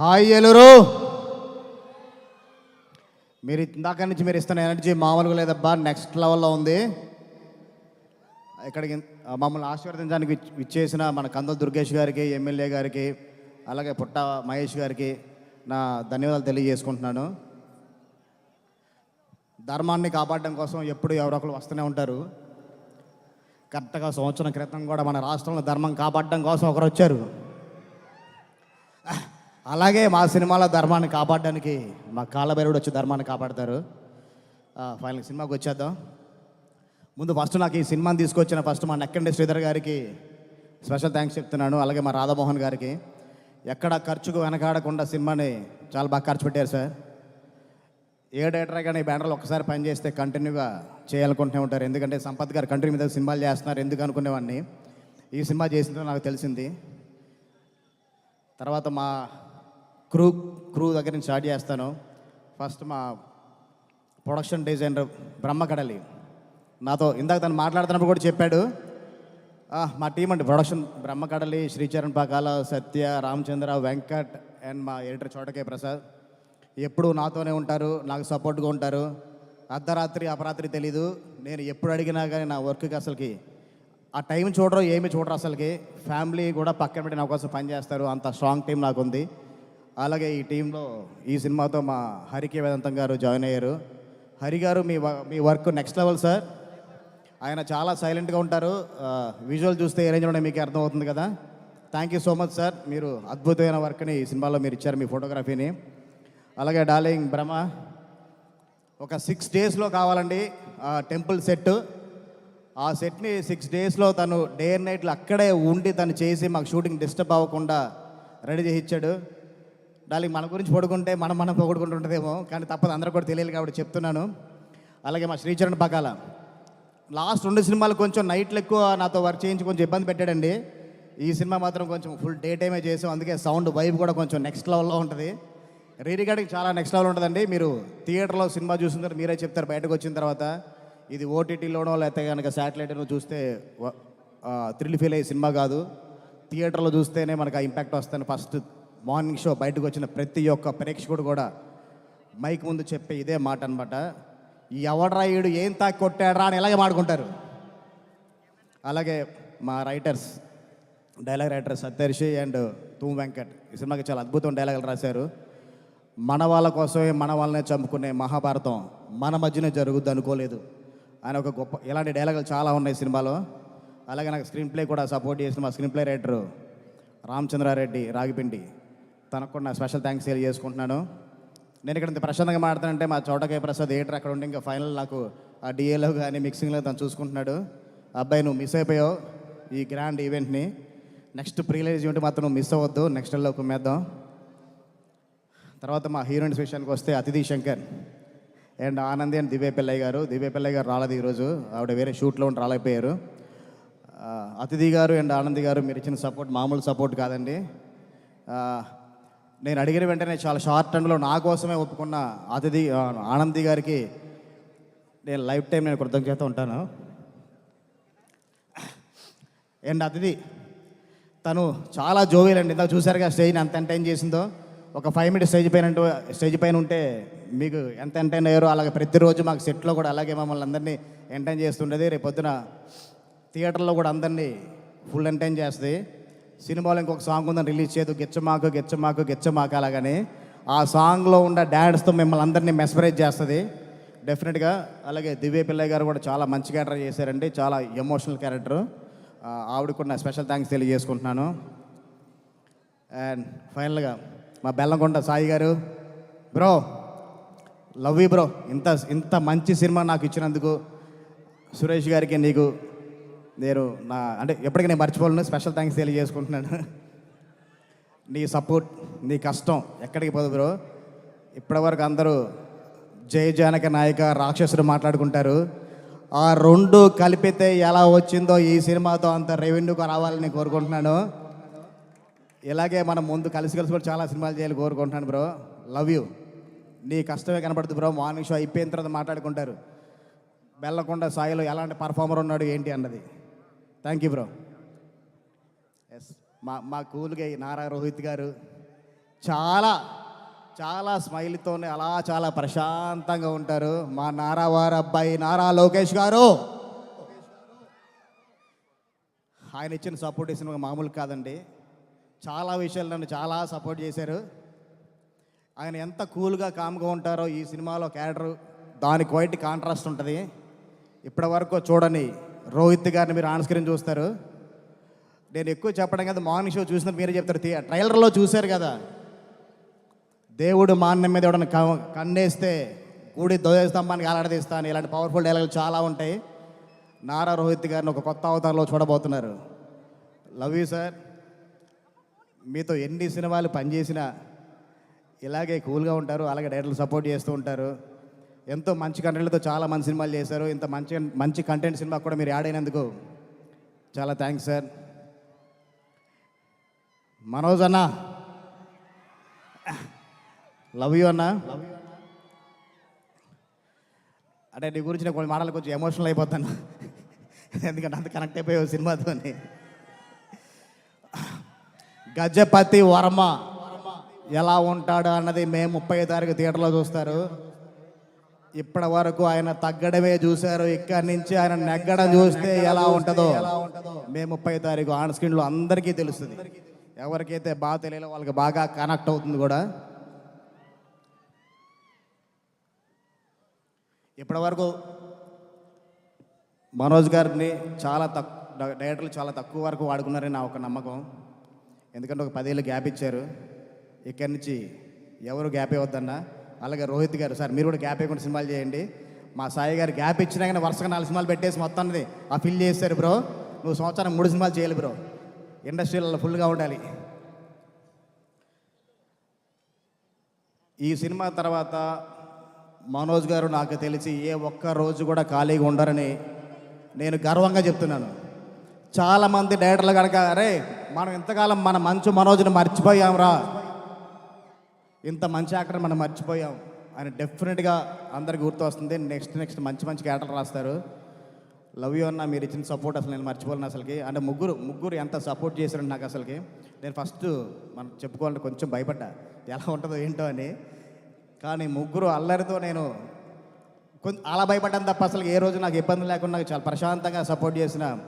Hi Eluru. మీరు ఇందాక నుంచి మీరు ఇస్తున్న ఎనర్జీ మామూలుగా లేదబ్బా నెక్స్ట్ లెవెల్లో ఉంది. ఇక్కడికి మమ్మల్ని ఆశీర్వదించడానికి ఇచ్చేసిన మన కందుల దుర్గేష్ గారికి ఎమ్మెల్యే గారికి అలాగే పుట్ట మహేష్ గారికి నా ధన్యవాదాలు తెలియజేసుకుంటున్నాను. ధర్మాన్ని కాపాడడం కోసం ఎప్పుడు ఎవరో ఒకరు వస్తూనే ఉంటారు. కరెక్ట్గా సంవత్సరం క్రితం కూడా మన రాష్ట్రంలో ధర్మం కాపాడడం కోసం ఒకరు వచ్చారు. అలాగే మా సినిమాలో ధర్మాన్ని కాపాడడానికి మా కాళ్ళబైరుడు వచ్చి ధర్మాన్ని కాపాడతారు. ఫైనల్ సినిమాకి వచ్చేద్దాం. ముందు ఫస్ట్ నాకు ఈ సినిమాని తీసుకొచ్చిన ఫస్ట్ మా నెక్కండి శ్రీధర్ గారికి స్పెషల్ థ్యాంక్స్ చెప్తున్నాను. అలాగే మా రాధామోహన్ గారికి. ఎక్కడ ఖర్చుకు వెనకాడకుండా సినిమాని చాలా బాగా ఖర్చు పెట్టారు సార్. ఏ డైరెక్టర్ కానీ ఈ ఒకసారి పని చేస్తే కంటిన్యూగా చేయాలనుకుంటూనే ఉంటారు. ఎందుకంటే సంపత్ గారు కంట్రీ మీద సినిమాలు చేస్తున్నారు. ఎందుకు అనుకునేవాడిని? ఈ సినిమా చేసిందో నాకు తెలిసింది. తర్వాత మా క్రూ క్రూ దగ్గర నుంచి స్టార్ట్ చేస్తాను. ఫస్ట్ మా ప్రొడక్షన్ డిజైనర్ బ్రహ్మకడలి. నాతో ఇందాక తను మాట్లాడుతున్నప్పుడు కూడా చెప్పాడు. మా టీం అండి ప్రొడక్షన్ బ్రహ్మకడలి శ్రీచరణ్ పాకాల సత్య రామచంద్ర వెంకట్ అండ్ మా ఎడిటర్ చోటకే ప్రసాద్. ఎప్పుడు నాతోనే ఉంటారు నాకు సపోర్ట్గా ఉంటారు. అర్ధరాత్రి అపరాత్రి తెలీదు. నేను ఎప్పుడు అడిగినా కానీ నా వర్క్కి అసలుకి ఆ టైం చూడరు ఏమి చూడరు అసలుకి. ఫ్యామిలీ కూడా పక్కన పెట్టి నా కోసం పనిచేస్తారు. అంత స్ట్రాంగ్ టీం నాకు ఉంది అలాగే ఈ టీంలో ఈ సినిమాతో మా హరికి వేదంతం గారు జాయిన్ అయ్యారు. హరి గారు మీ మీ వర్క్ నెక్స్ట్ లెవెల్ సార్. ఆయన చాలా సైలెంట్గా ఉంటారు. విజువల్ చూస్తే ఏ రేంజ్లో మీకు అర్థమవుతుంది కదా. Thank you so much sir. మీరు అద్భుతమైన వర్క్ని ఈ సినిమాలో మీరు ఇచ్చారు మీ ఫోటోగ్రఫీని. అలాగే డార్లింగ్ బ్రహ్మ ఒక సిక్స్ డేస్లో కావాలండి టెంపుల్ సెట్. ఆ సెట్ని సిక్స్ డేస్లో తను డే అండ్ నైట్లు అక్కడే ఉండి తను చేసి మాకు షూటింగ్ డిస్టర్బ్ అవ్వకుండా రెడీ చేసి ఇచ్చాడు. డార్లింగ్ మన గురించి పడుకుంటే మనం మనం పొగుడుకుంటుంటుందేమో కానీ తప్పదు అందరూ కూడా తెలియాలి కాబట్టి చెప్తున్నాను. అలాగే మా శ్రీచరణ్ పకాల. లాస్ట్ రెండు సినిమాలు కొంచెం నైట్లు ఎక్కువ నాతో వర్క్ చేయించి కొంచెం ఇబ్బంది పెట్టాడండి. ఈ సినిమా మాత్రం కొంచెం ఫుల్ డే టైమే చేసాం అందుకే సౌండ్ వైబ్ కూడా కొంచెం నెక్స్ట్ లెవెల్లో ఉంటుంది. రీరికార్డింగ్ చాలా నెక్స్ట్ లెవెల్ ఉంటుందండి. మీరు థియేటర్లో సినిమా చూసిన మీరే చెప్తారు బయటకు వచ్చిన తర్వాత. ఇది ఓటీటీలోనో లేకపోతే కనుక సాటిలైట్లో చూస్తే థ్రిల్ ఫీల్ అయ్యే సినిమా కాదు. థియేటర్లో చూస్తేనే మనకు ఆ ఇంపాక్ట్ వస్తుంది. ఫస్ట్ మార్నింగ్ షో బయటకు వచ్చిన ప్రతి ఒక్క ప్రేక్షకుడు కూడా మైక్ ముందు చెప్పే ఇదే మాట అనమాట ఎవడ్రా ఈడు ఏం తాకి కొట్టాడ్రా అని ఇలాగే మాడుకుంటారు అలాగే మా writers dialogue writer Satyarshi and Tumu Venkat ఈ సినిమాకి చాలా అద్భుతం డైలాగులు రాశారు. మన వాళ్ళ కోసమే మన వాళ్ళనే చంపుకునే మహాభారతం మన మధ్యనే జరుగుద్ది అనుకోలేదు. ఆయన ఒక గొప్ప ఇలాంటి డైలాగులు చాలా ఉన్నాయి సినిమాలో. అలాగే నాకు స్క్రీన్ ప్లే కూడా సపోర్ట్ చేసిన మా స్క్రీన్ ప్లే రైటరు రామచంద్రారెడ్డి రాగిపిండి. తనకు కూడా నా స్పెషల్ థ్యాంక్స్ తెలియజేసుకుంటున్నాను. నేను ఇక్కడ ఇంత ప్రశాంతంగా మాట్లాడుతానంటే మా చోటకే ప్రసాద్ ఏటర్ అక్కడ ఉండి ఇంకా ఫైనల్ నాకు ఆ డిఏలో కానీ మిక్సింగ్లో తను చూసుకుంటున్నాడు. అబ్బాయి నువ్వు మిస్ అయిపోయావు ఈ గ్రాండ్ ఈవెంట్ని నెక్స్ట్ ప్రీలైజ్ ఈవెంట్ మాత్రం నువ్వు మిస్ అవ్వద్దు. నెక్స్ట్లో కుమ్మేద్దాం తర్వాత మా హీరోయిన్స్ విషయానికి వస్తే అతిథి శంకర్ అండ్ ఆనంది అండ్ దివ్య పిల్లయ్య గారు. దివ్య పిల్లయ్య గారు రాలేదు ఈరోజు. ఆవిడ వేరే షూట్లో ఉండి రాలేకపోయారు. అతిథి గారు అండ్ ఆనంది గారు మీరు ఇచ్చిన సపోర్ట్ మామూలు సపోర్ట్ కాదండి. నేను అడిగిన వెంటనే చాలా షార్ట్ టైంలో నా కోసమే ఒప్పుకున్న అతిథి ఆనంది గారికి నేను లైఫ్ టైం నేను కృతజ్ఞత ఉంటాను. అండ్ అతిథి తను చాలా జోవీలు అండి. ఇందాక చూసారుగా స్టేజ్ని ఎంత ఎంటైన్ చేసిందో. ఒక ఫైవ్ మినిట్స్ స్టేజ్ పైన స్టేజ్ పైన ఉంటే మీకు ఎంత ఎంటైన్ అయ్యారో అలాగే ప్రతిరోజు మాకు సెట్లో కూడా అలాగే మమ్మల్ని అందరినీ ఎంటైన్ చేస్తుండేది. రేపు పొద్దున థియేటర్లో కూడా అందరినీ ఫుల్ ఎంటైన్ చేస్తుంది. సినిమాలో ఇంకొక సాంగ్ ఉందని రిలీజ్ చేయదు. గిచ్చమాకు గిచ్చమాకు గిచ్చమాకు అలాగని. ఆ సాంగ్లో ఉన్న డాన్స్తో మిమ్మల్ని అందరినీ మెస్మరైజ్ చేస్తుంది. డెఫినెట్గా అలాగే దివ్య పిల్లయ్య గారు కూడా చాలా మంచి క్యారెక్టర్ చేశారండి. చాలా ఎమోషనల్ క్యారెక్టర్ ఆవిడకు కూడా నా స్పెషల్ థ్యాంక్స్ తెలియజేసుకుంటున్నాను. అండ్ ఫైనల్గా మా బెల్లంకొండ సాయి గారు బ్రో లవ్ యూ బ్రో ఇంత ఇంత మంచి సినిమా నాకు ఇచ్చినందుకు సురేష్ గారికి నీకు నేను నా అంటే ఎప్పటికీ నేను మర్చిపోలేను. స్పెషల్ థ్యాంక్స్ తెలియజేసుకుంటున్నాను. నీ సపోర్ట్ నీ కష్టం ఎక్కడికి పోదు బ్రో ఇప్పటివరకు అందరూ జయ జానక నాయక రాక్షసుడు మాట్లాడుకుంటారు. ఆ రెండు కలిపితే ఎలా వచ్చిందో ఈ సినిమాతో అంత రెవెన్యూగా రావాలని కోరుకుంటున్నాను. ఇలాగే మనం ముందు కలిసి కలిసి కూడా చాలా సినిమాలు చేయాలి కోరుకుంటున్నాను బ్రో లవ్ యూ నీ కష్టమే కనపడుతుంది బ్రో మార్నింగ్ షో అయిపోయిన తర్వాత మాట్లాడుకుంటారు. వెళ్ళకుండా సాయిలో ఎలాంటి పర్ఫార్మర్ ఉన్నాడు ఏంటి అన్నది. థ్యాంక్ యూ బ్రో ఎస్ మా మా కూల్గా నారా రోహిత్ గారు చాలా చాలా స్మైల్తోనే అలా చాలా ప్రశాంతంగా ఉంటారు. మా నారావారి అబ్బాయి నారా లోకేష్ గారు. ఆయన ఇచ్చిన సపోర్ట్ ఇచ్చిన మామూలు కాదండి. చాలా విషయాలు నన్ను చాలా సపోర్ట్ చేశారు. ఆయన ఎంత కూల్గా కామ్గా ఉంటారో ఈ సినిమాలో క్యారెక్టర్ దానికి వైట్ కాంట్రాస్ట్ ఉంటుంది. ఇప్పటి వరకు చూడని రోహిత్ గారిని మీరు ఆన్ స్క్రీన్ చూస్తారు. నేను ఎక్కువ చెప్పడం కదా మార్నింగ్ షో చూసినప్పుడు మీరే చెప్తారు. ట్రైలర్లో చూశారు కదా. దేవుడు మాన్యం మీద ఎవడన్నా క- కన్నేస్తే కూడి ధ్వజస్తంభానికి ఆలాడదీస్తాను ఇలాంటి పవర్ఫుల్ డైలాగులు చాలా ఉంటాయి. నారా రోహిత్ గారిని ఒక కొత్త అవతారంలో చూడబోతున్నారు. లవ్ యూ సార్ మీతో ఎన్ని సినిమాలు పనిచేసినా ఇలాగే కూల్గా ఉంటారు అలాగే డైరెక్టర్లు సపోర్ట్ చేస్తూ ఉంటారు. ఎంతో మంచి కంటెంట్లతో చాలా మంచి సినిమాలు చేశారు. ఇంత మంచి మంచి కంటెంట్ సినిమా కూడా మీరు యాడ్ అయినందుకు చాలా థ్యాంక్స్ సార్ మనోజ్ అన్న. లవ్ యూ అన్న. అంటే నీ గురించి నేను కొన్ని మాటలు కొంచెం ఎమోషనల్ అయిపోతాను. ఎందుకంటే అంత కనెక్ట్ అయిపోయావు సినిమాతోని. గజపతి వర్మ ఎలా ఉంటాడు అన్నది మే ముప్పై తారీఖు థియేటర్లో చూస్తారు. ఇప్పటి వరకు ఆయన తగ్గడమే చూశారు. ఇక్కడి నుంచి ఆయన నెగ్గడం చూస్తే ఎలా ఉంటుందో. మే ముప్పై తారీఖు ఆన్ స్క్రీన్లో అందరికీ తెలుస్తుంది. ఎవరికైతే బాగా తెలియలే వాళ్ళకి బాగా కనెక్ట్ అవుతుంది కూడా. ఇప్పటి వరకు మనోజ్ గారిని చాలా తక్కువ డైరెక్టర్లు చాలా తక్కువ వరకు వాడుకున్నారని నా ఒక నమ్మకం. ఎందుకంటే ఒక పదేళ్ళు గ్యాప్ ఇచ్చారు. ఇక్కడి నుంచి ఎవరు గ్యాప్ ఇవ్వద్దన్నా అలాగే రోహిత్ గారు సార్ మీరు కూడా గ్యాప్ ఇవ్వకుండా సినిమాలు చేయండి. మా సాయి గారు గ్యాప్ ఇచ్చినా కానీ వరుసగా నాలుగు సినిమాలు పెట్టేసి మొత్తాన్ని ఆ ఫిల్ చేస్తారు బ్రో. నువ్వు సంవత్సరం మూడు సినిమాలు చేయాలి బ్రో. ఇండస్ట్రీలలో ఫుల్గా ఉండాలి. ఈ సినిమా తర్వాత మనోజ్ గారు నాకు తెలిసి ఏ ఒక్క రోజు కూడా ఖాళీగా ఉండరని నేను గర్వంగా చెప్తున్నాను. చాలామంది డైరెక్టర్లు కనుక అరే మనం ఇంతకాలం మన మంచు మనోజ్ని మర్చిపోయాంరా. ఇంత మంచి యాక్టర్ మనం మర్చిపోయాం అని డెఫినెట్గా అందరికి గుర్తు వస్తుంది నెక్స్ట్ నెక్స్ట్ మంచి మంచి క్యారెక్టర్ రాస్తారు. లవ్ యూ అన్న మీరు ఇచ్చిన సపోర్ట్ అసలు నేను మర్చిపోలేను అసలుకి. అంటే ముగ్గురు ముగ్గురు ఎంత సపోర్ట్ చేశారంటే నాకు అసలుకి. నేను ఫస్ట్ మనం చెప్పుకోవాలంటే కొంచెం భయపడ్డా. ఎలా ఉంటుందో ఏంటో అని. కానీ ముగ్గురు అల్లరితో నేను కొంచెం అలా భయపడ్డాను తప్ప అసలు ఏ రోజు నాకు ఇబ్బంది లేకుండా నాకు చాలా ప్రశాంతంగా సపోర్ట్ చేసిన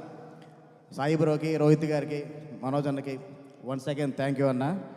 సాయి బ్రోకి రోహిత్ గారికి మనోజ్ అన్నకి. వన్ థ్యాంక్ యూ అన్న.